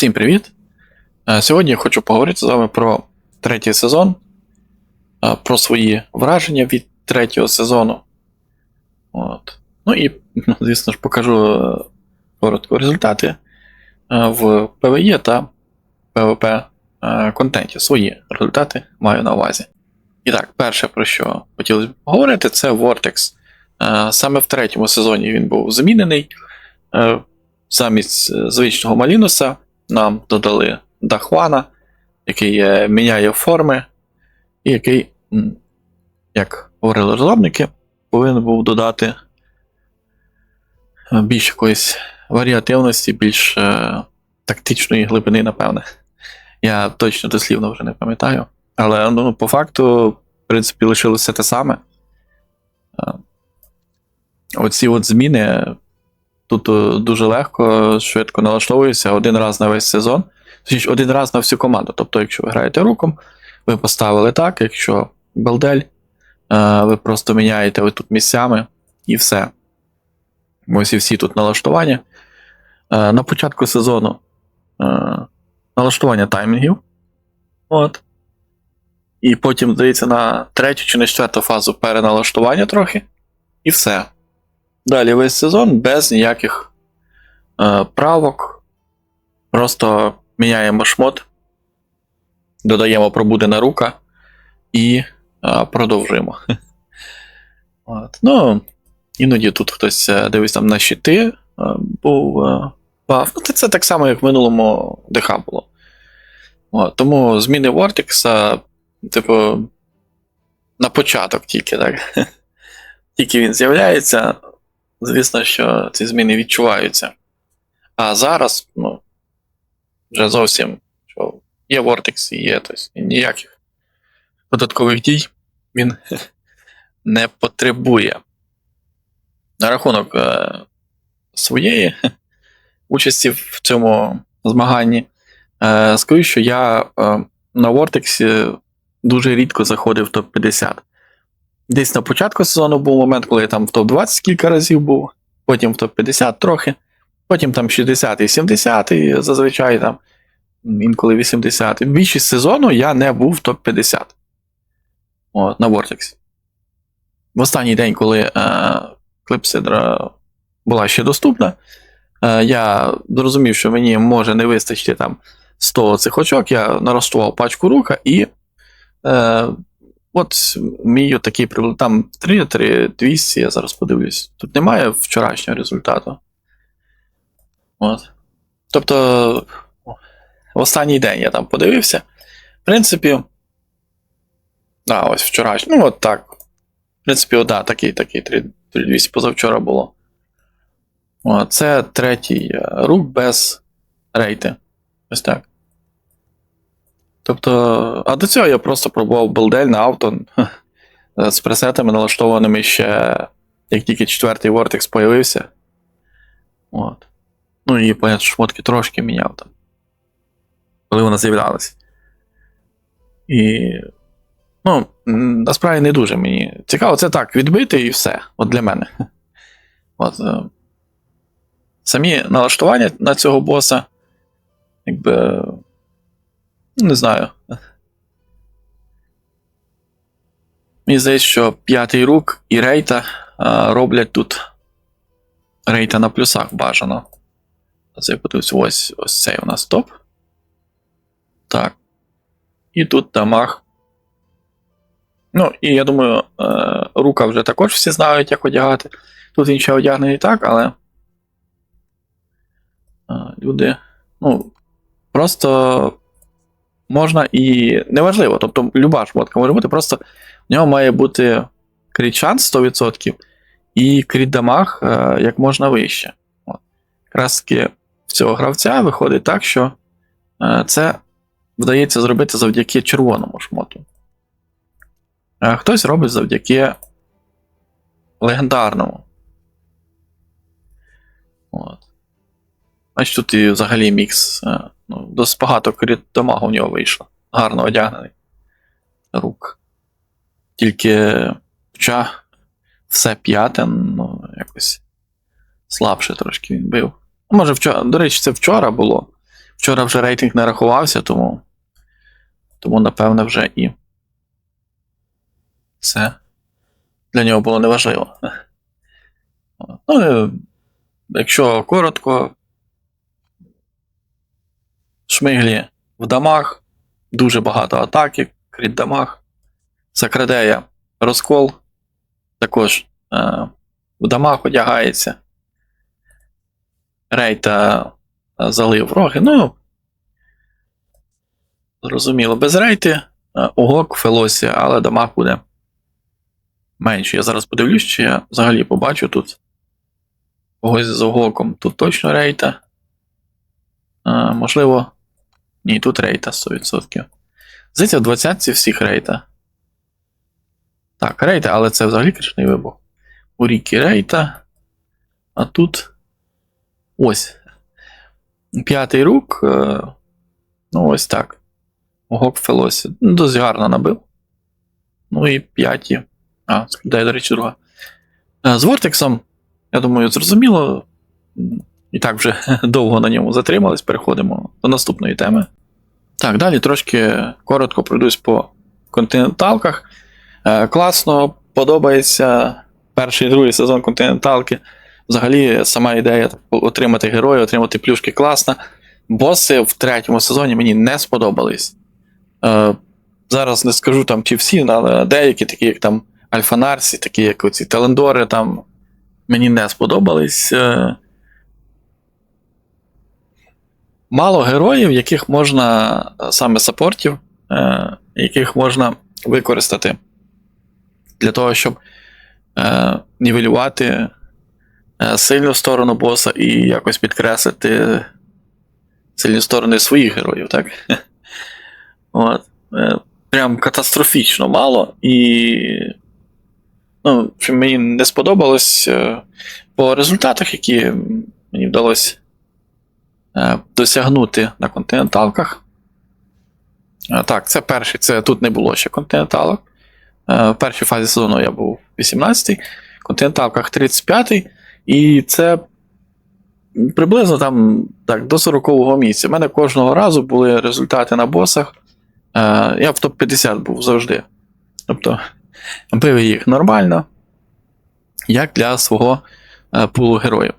Всім привіт! Е, Сьогодні я хочу поговорити з вами про третій сезон, е, про свої враження від третього сезону. От. Ну і, звісно ж, покажу е, коротко результати в PvE та PvP контенті. Свої результати маю на увазі. І так, перше, про що хотілося б поговорити, це Vortex. Саме в третьому сезоні він був змінений. Замість звичного Малінуса нам додали Дахвана, який міняє форми, і який, як говорили розробники, повинен був додати е, більш якоїсь варіативності, більш е, тактичної глибини, напевне. Я точно дослівно вже не пам'ятаю. Але ну, по факту, в принципі, лишилося те саме. Е, Оці от зміни тут е, дуже легко, швидко налаштовується один раз на весь сезон, точніше, один раз на всю команду. Тобто, якщо ви граєте руком, ви поставили так, якщо белдель, е, ви просто міняєте ви тут місцями і все. Ось і всі тут налаштування. Е, На початку сезону налаштування таймінгів. От. І потім, здається, на третю чи на четверту фазу переналаштування трохи. І все. Далі весь сезон без ніяких е, правок. Просто міняємо шмот, додаємо пробудена рука і е, продовжуємо. От. Ну, іноді тут хтось е, дивись там на щити, е, був е, баф. Ну, це, так само, як в минулому ДХ було. От, тому зміни Вортекса, типу, на початок тільки, так. Тільки він з'являється, звісно, що ці зміни відчуваються. А зараз, ну, вже зовсім що є Vortex є, тобто ніяких додаткових дій він не потребує. На рахунок е, своєї участі в цьому змаганні, е, скажу, що я е, на Vortex дуже рідко заходив в топ-50. Десь на початку сезону був момент, коли я там в топ-20 кілька разів був, потім в топ-50 трохи, потім там 60 і 70 і зазвичай там інколи 80. Більшість сезону я не був в топ-50 на Vortex. В останній день, коли е, була ще доступна, е, я зрозумів, що мені може не вистачити там 100 цих очок, я наростував пачку рука і. Е, От мій такий приблизно там 3 3 200, я зараз подивлюсь. Тут немає вчорашнього результату. От. Тобто, в останній день я там подивився. В принципі. А, ось вчорашній. Ну, от так. В принципі, от, да, такий, такий 3200 позавчора було. О, це третій е, рук без рейти. Ось так. Тобто, а до цього я просто пробував белдель на авто з пресетами налаштованими ще, як тільки четвертий Vortex появився. От. Ну і понятно, шмотки трошки міняв там. Коли вона з'являлася. І. Ну, насправді не дуже мені цікаво, це так, відбити і все. От для мене. От. е, Самі налаштування на цього боса, якби. Не знаю. Мені здається, що п'ятий рук і рейта роблять тут рейта на плюсах бажано. Це подивився, ось ось цей у нас топ. Так. І тут дамаг. Ну, і я думаю, е, рука вже також всі знають, як одягати. Тут він ще одягнений так, але. е, люди. Ну, просто можна і неважливо. Тобто, люба шмотка може бути, просто в нього має бути кріт шанс 100% і кріт дамаг е, як можна вище. От. Якраз цього гравця виходить так, що е, це вдається зробити завдяки червоному шмоту. А хтось робить завдяки легендарному. От. Значить, тут і взагалі мікс. Ну, досить багато кріт дамагу в нього вийшло. Гарно одягнений. Рук. Тільки хоча все п'яте, ну, якось слабше трошки він бив. Може, вчора, до речі, це вчора було. Вчора вже рейтинг не рахувався, тому. Тому, напевне, вже і. Це для нього було неважливо. Ну, е, якщо коротко, шмиглі в дамаг, дуже багато атаки, кріт дамаг. Сакрадея розкол. Також е, в дамаг одягається. Рейта е, залив роги. Ну. Зрозуміло, без рейти, е, огок, Фелосі, але дамаг буде менше. Я зараз подивлюсь, чи я взагалі побачу тут когось з огоком. Тут точно рейта. А, можливо. Ні, тут рейта 100%. Здається, в 20 всіх рейта. Так, рейта, але це взагалі кричний вибух. У Рікі рейта. А тут. Ось. П'ятий рук. е, Ну, ось так. Огок Фелосі. Ну, досить гарно набив. Ну і п'яті. А, дай, до речі, друга. Е, З Вортексом, я думаю, зрозуміло. І так вже довго на ньому затримались. Переходимо до наступної теми. Так, далі трошки коротко пройдусь по континенталках. Е, класно, подобається перший і другий сезон континенталки. Взагалі, сама ідея отримати героя, отримати плюшки класна. Боси в третьому сезоні мені не сподобались. Е, зараз не скажу там чи всі, але деякі, такі як там Альфанарсі, такі як оці Телендори, там мені не сподобались. Е, Мало героїв, яких можна, е, саме саппортів, е, яких можна використати для того, щоб е, нівелювати сильну сторону боса і якось підкреслити сильні сторони своїх героїв, так? От. Прям катастрофічно мало. І ну, мені не сподобалось по результатах, які мені вдалося досягнути на континенталках. Е, Так, це перший, це тут не було ще континенталок. Е, В першій фазі сезону я був 18-й, в континенталках 35-й, і це приблизно там так, до 40-го місця. У мене кожного разу були результати на босах. Е, Я в топ-50 був завжди. Тобто, бив їх нормально, як для свого е, пулу героїв.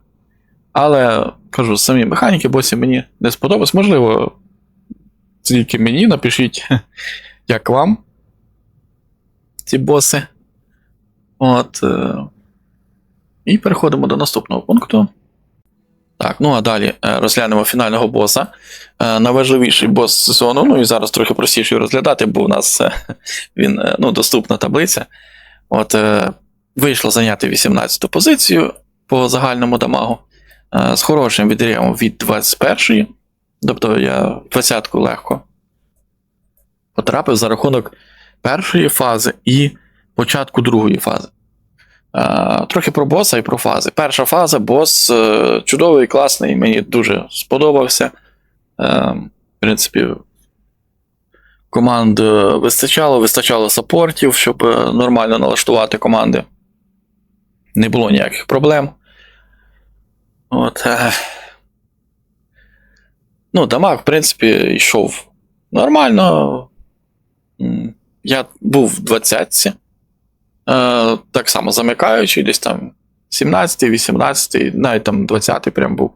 Але кажу, самі механіки босів мені не сподобалось. Можливо, тільки мені напишіть, як вам ці боси. От. е, І переходимо до наступного пункту. Так, ну а далі е, розглянемо фінального боса. Е, Найважливіший бос сезону. Ну і зараз трохи простіше розглядати, бо у нас він ну, доступна таблиця. От вийшло зайняти 18-ту позицію по загальному дамагу з хорошим відрівом від 21-ї. Тобто я в 20-ку легко потрапив за рахунок першої фази і початку другої фази. Е, Трохи про боса і про фази. Перша фаза, бос е, чудовий, класний, мені дуже сподобався. Е, В принципі, команд е, вистачало, вистачало саппортів, щоб е, нормально налаштувати команди. Не було ніяких проблем. От. е. Ну, дамаг, в принципі, йшов нормально. Я був в 20-ці. Е, так само замикаючий, десь там 17, 18, навіть там 20 прям був.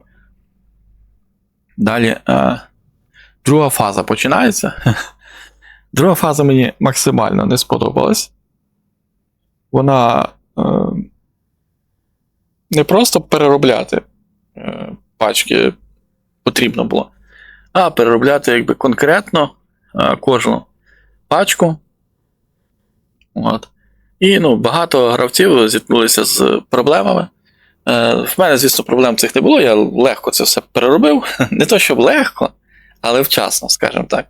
Далі. Е, друга фаза починається. Друга фаза мені максимально не сподобалась. Вона не просто переробляти пачки потрібно було, а переробляти якби конкретно е, кожну пачку. От. І ну, багато гравців зіткнулися з проблемами. Е, в мене, звісно, проблем цих не було, я легко це все переробив. Не то, щоб легко, але вчасно, скажімо так.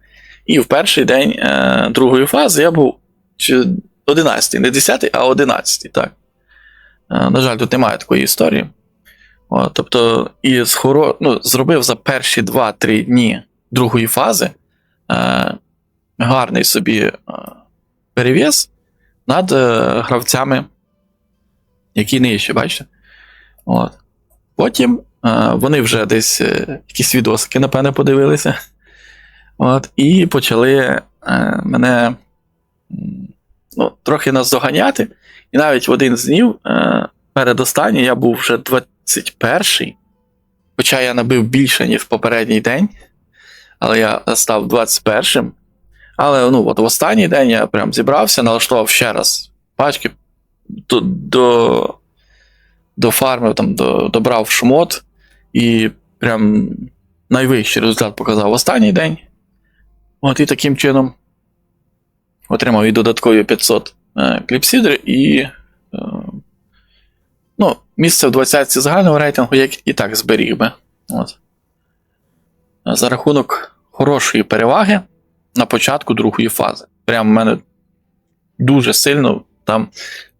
І в перший день е, другої фази я був 11-й, не 10-й, а 11, так. Е, на жаль, тут немає такої історії. О, тобто, і з хоро... ну, зробив за перші 2-3 дні другої фази е, гарний собі е, перевіз над е, гравцями, які нижче, бачите? От. Потім Е, вони вже десь е, якісь відосики, напевне, подивилися. От, і почали е, мене ну, трохи наздоганяти. І навіть в один з днів, е, передостанній, я був вже 21-й, хоча я набив більше, ніж в попередній день. Але я став 21-м. Але ну, от в останній день я прям зібрався, налаштував ще раз пачки до, до, до фарми, там, до, добрав шмот і прям найвищий результат показав в останній день. От і таким чином отримав і додаткові 500 е, кліпсідри і. Ну, місце в 20 загального рейтингу я і так зберіг би. От. За рахунок хорошої переваги на початку другої фази. Прямо в мене дуже сильно там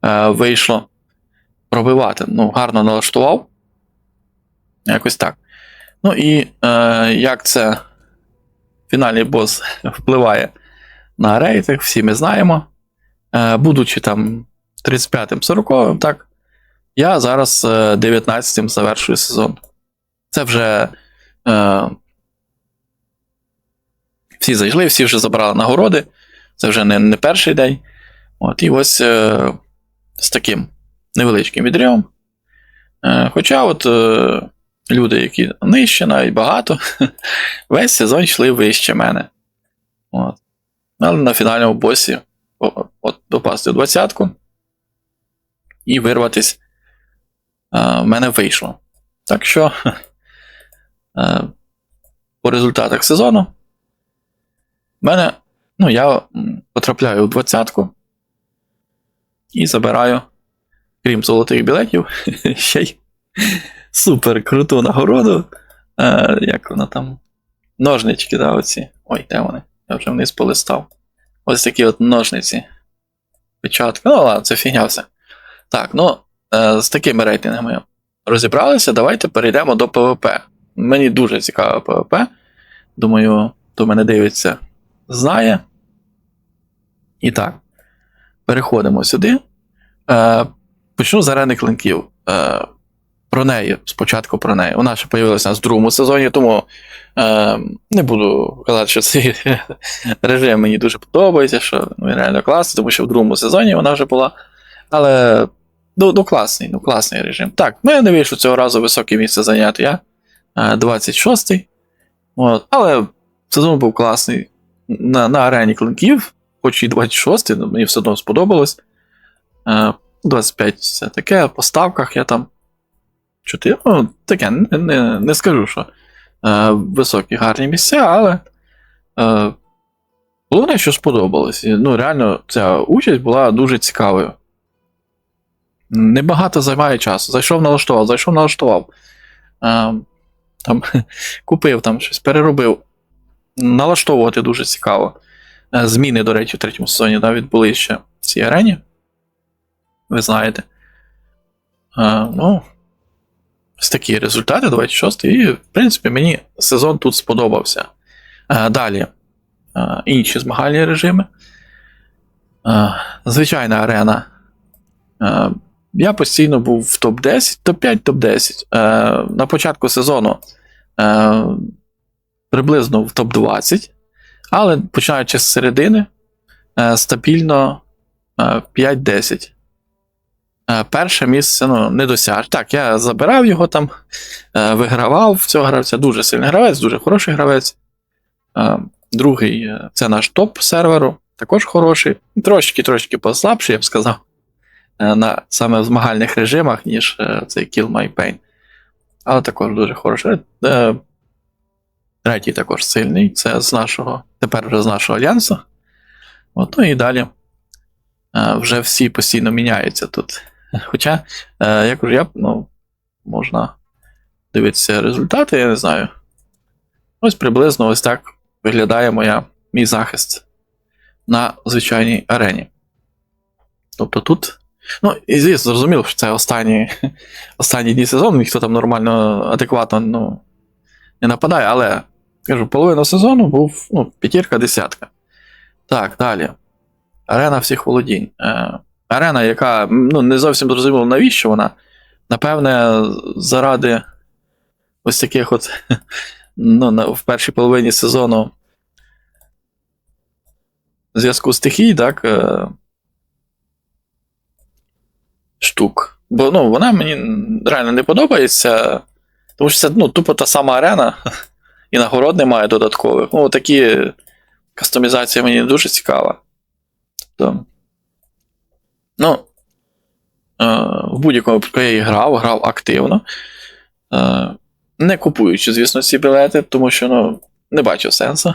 е, вийшло пробивати. Ну, гарно налаштував. Якось так. Ну і е, як це фінальний бос впливає на рейтинг, всі ми знаємо. Е, будучи там 35-м 40-м, так, я зараз е, 19-м завершую сезон. Це вже. Е, всі зайшли, всі вже забрали нагороди. Це вже не, не перший день. От, і ось е, з таким невеличким відривом. Е, хоча от е, люди, які нижче, навіть багато, весь сезон йшли вище мене. От. Але на фінальному босі от, допасти в двадцятку і вирватись е, в мене вийшло. Так що е, по результатах сезону в мене, ну, я потрапляю у двадцятку і забираю, крім золотих білетів, ще й супер круту нагороду. Е, як вона там? Ножнички, да, оці. Ой, де вони? Я вже вниз полистав. Ось такі от ножниці. Печатка. Ну, ладно, це фігня все. Так, ну, е, з такими рейтингами розібралися. Давайте перейдемо до ПВП. Мені дуже цікаво ПВП. Думаю, хто мене дивиться, знає. І так. Переходимо сюди. Е, почну з арени клинків. Е, про неї, спочатку про неї. Вона ще нас в другому сезоні, тому е, не буду казати, що цей режим мені дуже подобається, що ну, він реально класний, тому що в другому сезоні вона вже була. Але ну, ну класний, ну класний режим. Так, в мене не вийшло цього разу високе місце зайняти я. Е, 26-й. От, але сезон був класний. На, на арені клинків, хоч і 26-й, ну, мені все одно сподобалось. Е, 25 це таке, по ставках я там. Чотири, ну, таке, не, не, не скажу, що е, високі гарні місця, але е, головне, що сподобалось. Ну, реально, ця участь була дуже цікавою. Небагато займає часу. Зайшов налаштував, зайшов налаштував. Е, там, купив там щось, переробив. Налаштовувати дуже цікаво. Е, Зміни, до речі, в третьому сезоні да, відбули ще в цій арені. Ви знаєте. Е, ну, ось такі результати 26 і, в принципі, мені сезон тут сподобався. Е, Далі. Е, Інші змагальні режими. Е, Звичайна арена. Е, Я постійно був в топ-10, топ-5, топ-10. Е, На початку сезону е, приблизно в топ-20, але починаючи з середини, е, стабільно е, 5-10. Е, Перше місце ну, не досяг. Так, я забирав його там, е, вигравав цього гравця. Дуже сильний гравець, дуже хороший гравець. Е, Другий е, це наш топ серверу, також хороший. Трошки-трошки послабший, я б сказав. Е, На саме в змагальних режимах, ніж е, цей Kill My Pain. Але також дуже хороший. Е, Третій також сильний. Це з нашого, тепер вже з нашого альянсу. От, ну і далі. Вже всі постійно міняються тут. Хоча, як уже я, ну, можна дивитися результати, я не знаю. Ось приблизно ось так виглядає моя, мій захист на звичайній арені. Тобто тут. Ну, і звісно, зрозуміло, що це останні, останні дні сезону, ніхто там нормально, адекватно ну, не нападає, але кажу, половина сезону був ну, п'ятірка, десятка. Так, далі. Арена всіх володінь. Е, арена, яка ну, не зовсім зрозуміло, навіщо вона. Напевне, заради ось таких от ну, в першій половині сезону зв'язку стихій, так. Е, штук. Бо ну, вона мені реально не подобається. Тому що це ну, тупо та сама арена, і нагород немає додаткових. Ну, такі кастомізація мені не дуже цікава. Тобто, ну, е, в будь-якому випадку я і грав, грав активно. Е, не купуючи, звісно, ці білети, тому що ну, не бачив сенсу.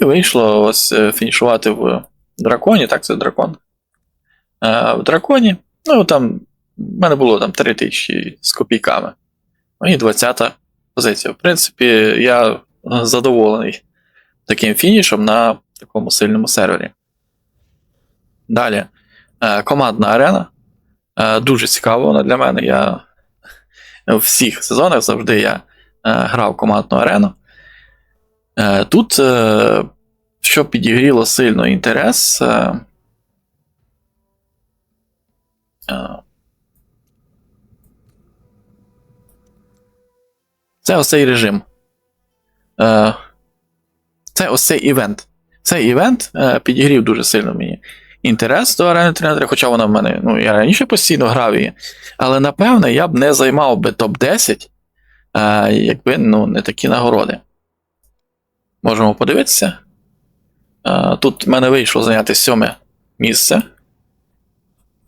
І вийшло ось е, фінішувати в драконі, так, це дракон. Е, в драконі, ну там, в мене було там 3 тисячі з копійками. Ну і 20-та позиція. В принципі, я задоволений таким фінішем на такому сильному сервері. Далі, е, командна арена. Е, дуже цікава вона для мене. Я в всіх сезонах завжди я е, грав командну арену. Е, Тут, е, що підігріло сильно інтерес. Е, Це ось цей режим. Е, Це ось цей івент. Цей івент е, підігрів дуже сильно мені інтерес до арени тренера, хоча вона в мене, ну, я раніше постійно грав її. Але напевне я б не займав би топ-10, е, якби ну, не такі нагороди. Можемо подивитися. Тут в мене вийшло зайняти сьоме місце.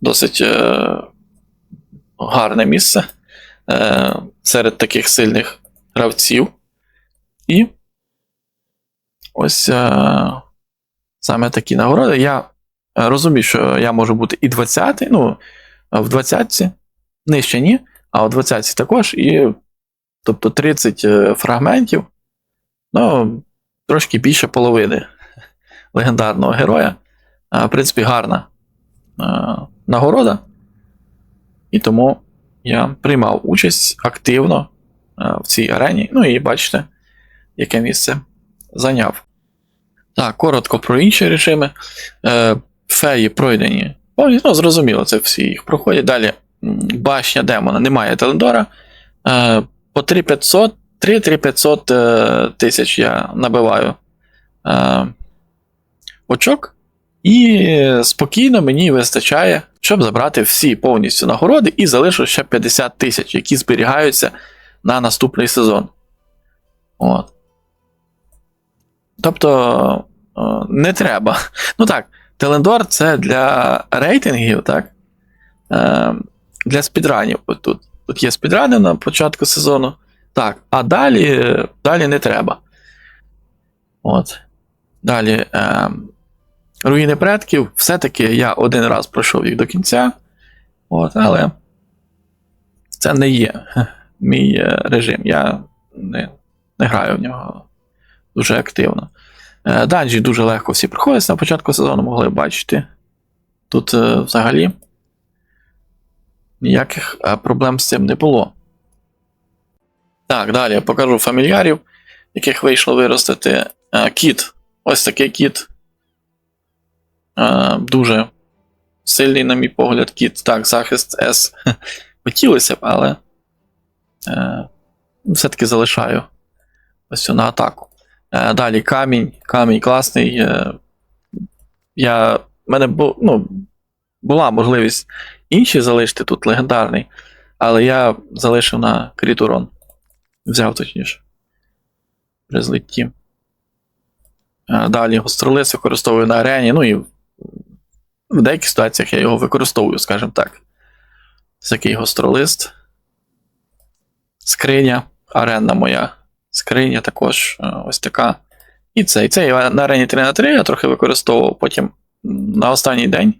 Досить е, гарне місце е, серед таких сильних гравців. І ось е, саме такі нагороди. Я розумію, що я можу бути і 20-й, ну, в 20-ці, нижче ні, а в 20-ці також. І, тобто 30 е, фрагментів. Ну, трошки більше половини легендарного героя. В принципі, гарна е, нагорода. І тому я приймав участь активно е, в цій арені. Ну і бачите, яке місце зайняв. Так, коротко про інші режими. Е, Феї пройдені. Ну, зрозуміло, це всі їх проходять. Далі башня демона, немає Телендора. Е, По 3500, 3-3500 е, тисяч я набиваю очок. І спокійно мені вистачає, щоб забрати всі повністю нагороди, і залишу ще 50 тисяч, які зберігаються на наступний сезон. От. Тобто е, не треба. Ну так, Телендор це для рейтингів, так? Е, Для спідранів. Тут. Тут є спідрани на початку сезону. Так, а далі далі не треба. От. Далі. Е, Руїни предків, все-таки я один раз пройшов їх до кінця. От, але це не є мій е, режим. Я не, не граю в нього дуже активно. Е, Данжі дуже легко всі проходять на початку сезону, могли бачити. Тут е, взагалі ніяких проблем з цим не було. Так, далі я покажу фамільярів, яких вийшло виростити. Кіт. Ось такий кіт. Е, Дуже сильний, на мій погляд, кіт. Так, захист С хотілося б, але е, все-таки залишаю ось на атаку. Е, Далі камінь. Камінь класний. Я, мене ну, була можливість інші залишити тут легендарний, але я залишив на кріт урон. Взяв точніше. При злитті. Далі гостролис використовую на арені, ну і в деяких ситуаціях я його використовую, скажімо так. Такий гостролист. Скриня, аренна моя. Скриня також е, ось така. І цей. Цей на арені 3 на 3 я трохи використовував потім на останній день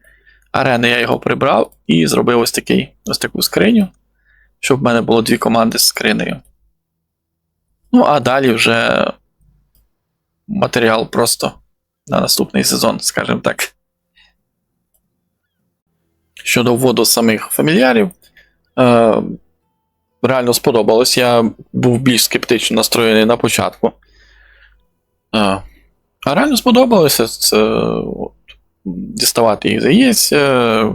арени я його прибрав і зробив ось такий, ось таку скриню, щоб в мене було дві команди з скринею. Ну, а далі вже матеріал просто на наступний сезон, скажімо так. Щодо вводу самих фамільярів, е, реально сподобалось. Я був більш скептично настроєний на початку. Е, а реально сподобалося це от, діставати їх за яєць, е,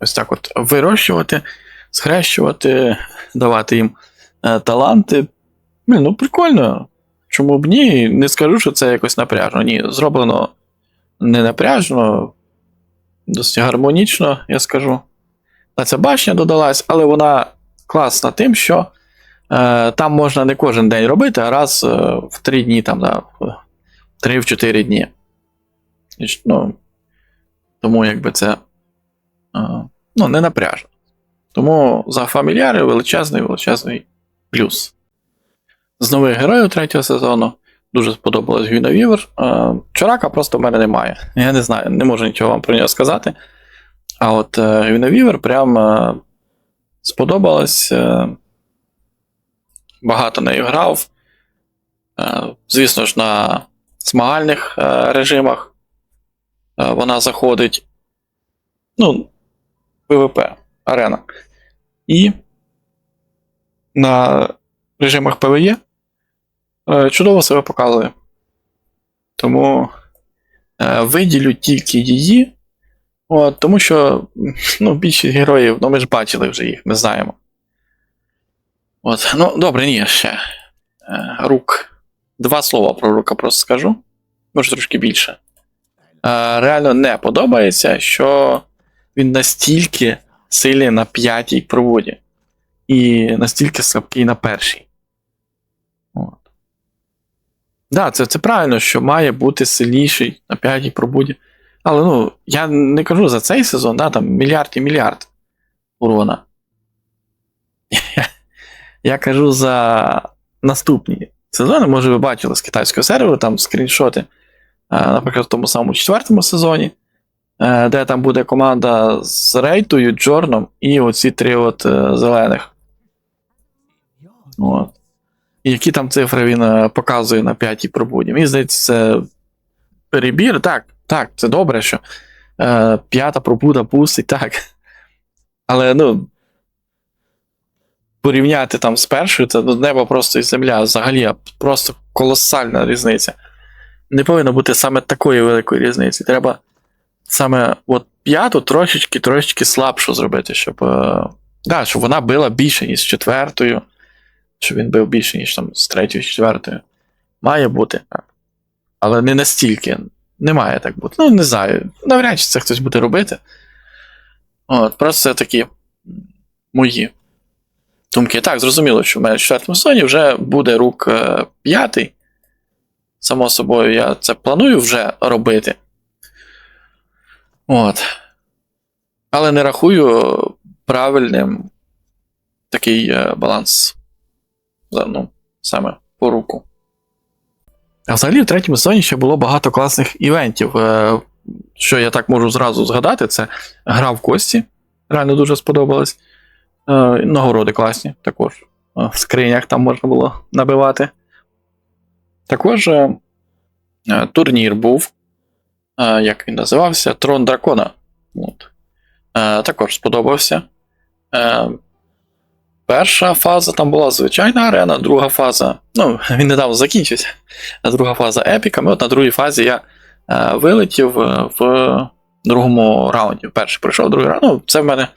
ось так от вирощувати, схрещувати, давати їм е, таланти. Блін, ну прикольно. Чому б ні? Не скажу, що це якось напряжно. Ні, зроблено не напряжно, досить гармонічно, я скажу. На це башня додалась, але вона класна тим, що е, там можна не кожен день робити, а раз е, в 3 дні, там, да, в 3-4 дні. І Ну, тому якби це е, ну, не напряжно. Тому за фамільяри величезний величезний плюс. З нових героїв третього сезону дуже сподобалось Гюна Вівер. Чорака просто в мене немає. Я не знаю, не можу нічого вам про нього сказати. А от е, Гюна Вівер прям е, сподобалось. Е, багато нею грав. Звісно ж, на змагальних режимах вона заходить. Ну, ПВП, арена. І на режимах е, чудово себе показує. Тому е, виділю тільки її. От, тому що ну, більшість героїв, ну ми ж бачили вже їх, ми знаємо. От, ну, добре, ні, ще. Е, рук. Два слова про рука просто скажу. Може трошки більше. Е, реально не подобається, що він настільки сильний на п'ятій проводі. І настільки слабкий на першій. От. Да, це, це правильно, що має бути сильніший на п'ятій пробуді. Але ну, я не кажу за цей сезон, да, там мільярд і мільярд урона. Я, кажу за наступні сезони. Може, ви бачили з китайського серверу там скріншоти. Е, Наприклад, в тому самому четвертому сезоні, е, де там буде команда з Рейтою, Джорном і оці три от е, зелених. От. Які там цифри він е, показує на п'ятій пробуді. Мені здається, це перебір. Так, так, це добре, що е, п'ята пробуда пустить, так. Але ну. Порівняти там з першою, це ну, небо просто і земля. Взагалі просто колосальна різниця. Не повинно бути саме такої великої різниці. Треба саме от п'яту трошечки трошечки слабшу зробити, щоб. Е, да, щоб вона била більше, ніж четвертою. Щоб він бив більше, ніж там з третьою, з четвертою. Має бути. Але не настільки. Не має так бути. Ну, не знаю. Навряд чи це хтось буде робити. От, просто це такі мої думки. Так, зрозуміло, що в мене в четвертому сезоні вже буде рук е, п'ятий. Само собою, я це планую вже робити. От. Але не рахую правильним такий е, баланс. Ну, саме по руку. А взагалі в третьому сезоні ще було багато класних івентів. Е, Що я так можу зразу згадати, це гра в кості. Реально дуже сподобалось. Е, Нагороди класні також. Е, В скринях там можна було набивати. Також турнір був. Як він називався? Трон Дракона. От. Також сподобався. Перша фаза там була звичайна арена, друга фаза. Ну, він недавно закінчився. Друга фаза епіками. От на другій фазі я е, вилетів е, в другому раунді. Перший пройшов другий раунд. Ну, це в мене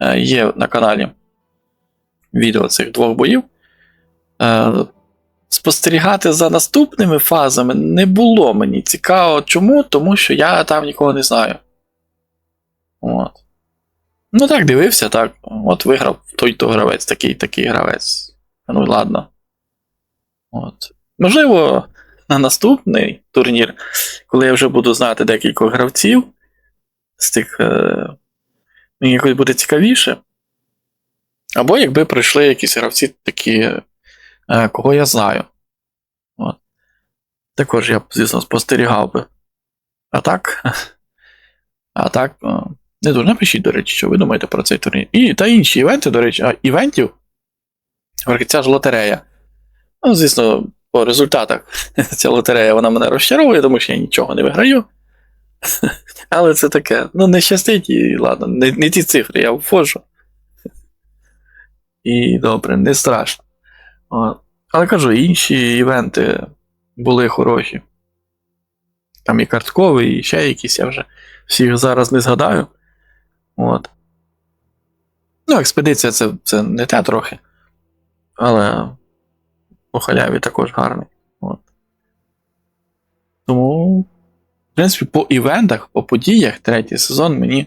е, є на каналі відео цих двох боїв. Е, спостерігати за наступними фазами не було мені цікаво. Чому? Тому що я там нікого не знаю. От. Ну так, дивився, так. От виграв той-то гравець, такий такий гравець. Ну ладно. От. Можливо, на наступний турнір, коли я вже буду знати декілька гравців, з тих. Е... Мені якось буде цікавіше. Або якби прийшли якісь гравці такі, е, кого я знаю. От. Також я б, звісно, спостерігав би. А так. А так. Не дуже напишіть, до речі, що ви думаєте про цей турнір. І та інші івенти, до речі, а івентів. Ця ж лотерея. Ну, звісно, по результатах ця лотерея вона мене розчаровує, тому що я нічого не виграю. Але це таке. Ну, не щастить, і ладно, не, не ті цифри, я ввожу. І добре, не страшно. Але кажу, інші івенти були хороші. Там і картковий, і ще якісь, я вже всіх зараз не згадаю. От. Ну, експедиція це, це не те трохи. але по халяві також гарний. От. Тому, в принципі, по івентах, по подіях третій сезон мені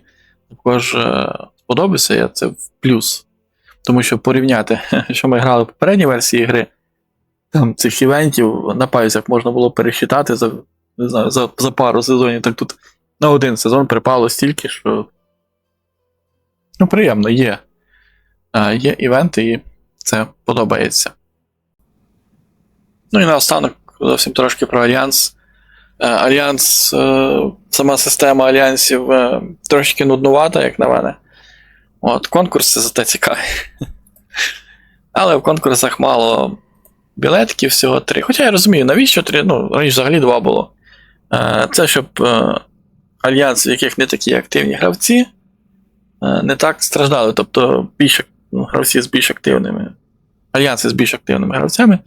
також е, сподобався, я це в плюс. Тому що порівняти, що ми грали в попередній версії гри, там цих івентів на пальцях можна було пересчитати за, не знаю, за, за пару сезонів. Так тут на один сезон припало стільки, що. Ну, приємно, є. Е, є івенти, і це подобається. Ну і наостанок зовсім трошки про Альянс. Е, Альянс, е, сама система альянсів трошки нуднувата, як на мене. От, конкурси зате цікаві. Але в конкурсах мало білетків, всього три. Хоча я розумію, навіщо три? Ну, раніше взагалі два було. Це щоб альянс, в яких не такі активні гравці, не так страждали. Тобто більш, ну, гравці з більш активними. Альянси з більш активними гравцями.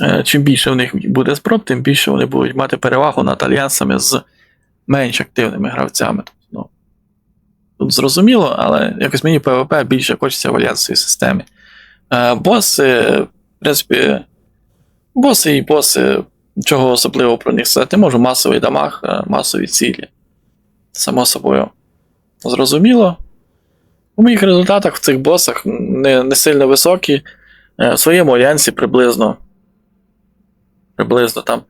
Е, Чим більше в них буде спроб, тим більше вони будуть мати перевагу над альянсами з менш активними гравцями. Ну, тут зрозуміло, але якось мені ПВП більше хочеться в альянсовій системі. Е, Боси, в принципі, боси і боси, нічого особливого про них сказати можу. Масовий дамаг, е, масові цілі. Само собою. Зрозуміло. У моїх результатах в цих босах не, не сильно високі. Е, В своєму альянсі приблизно приблизно там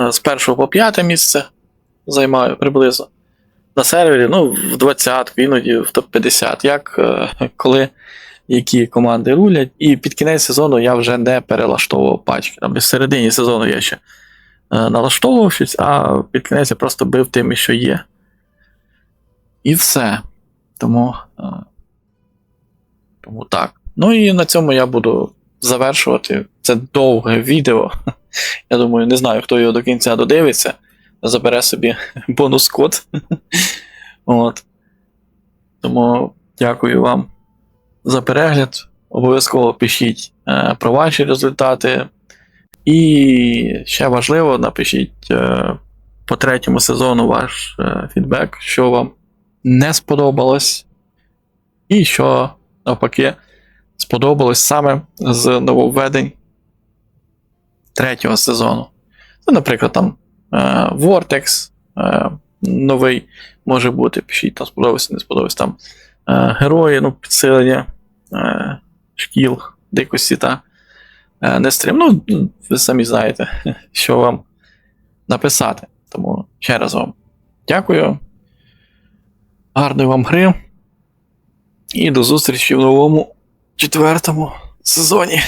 е, з першого по п'яте місце займаю приблизно. На сервері, ну, в 20, іноді в топ-50, як е, коли які команди рулять. І під кінець сезону я вже не перелаштовував пачки. Там в середині сезону я ще налаштовував щось, а під кінець я просто бив тими, що є. І все. Тому. е, Тому так. Ну і на цьому я буду завершувати. Це довге відео. Я думаю, не знаю, хто його до кінця додивиться. Забере собі бонус код. От. Тому дякую вам за перегляд. Обов'язково пишіть е, про ваші результати. І ще важливо, напишіть е, по третьому сезону ваш е, фідбек, що вам не сподобалось, і що навпаки сподобалось саме з нововведень третього сезону. Це, наприклад, там е, Vortex е, новий може бути. Пишіть, там сподобався, не сподобався. Там е, герої, ну, підсилення шкіл, дикості та нестрим. Ну, ви самі знаєте, що вам написати. Тому ще раз вам дякую. Гарної вам гри. І до зустрічі в новому четвертому сезоні.